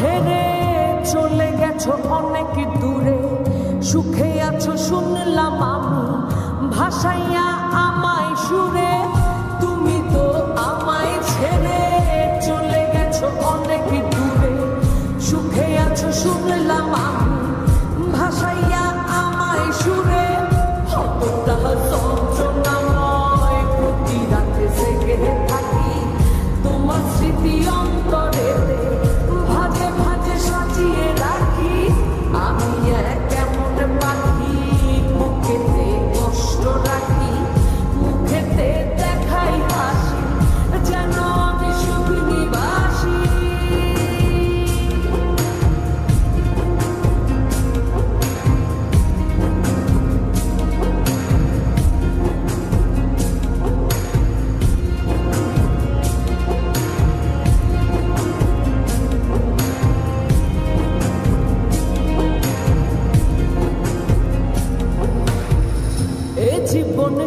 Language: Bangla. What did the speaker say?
ছেড়ে চলে গেছো অনেক দূরে। সুখে আছো শুনলাম আমি ভাসাইয়া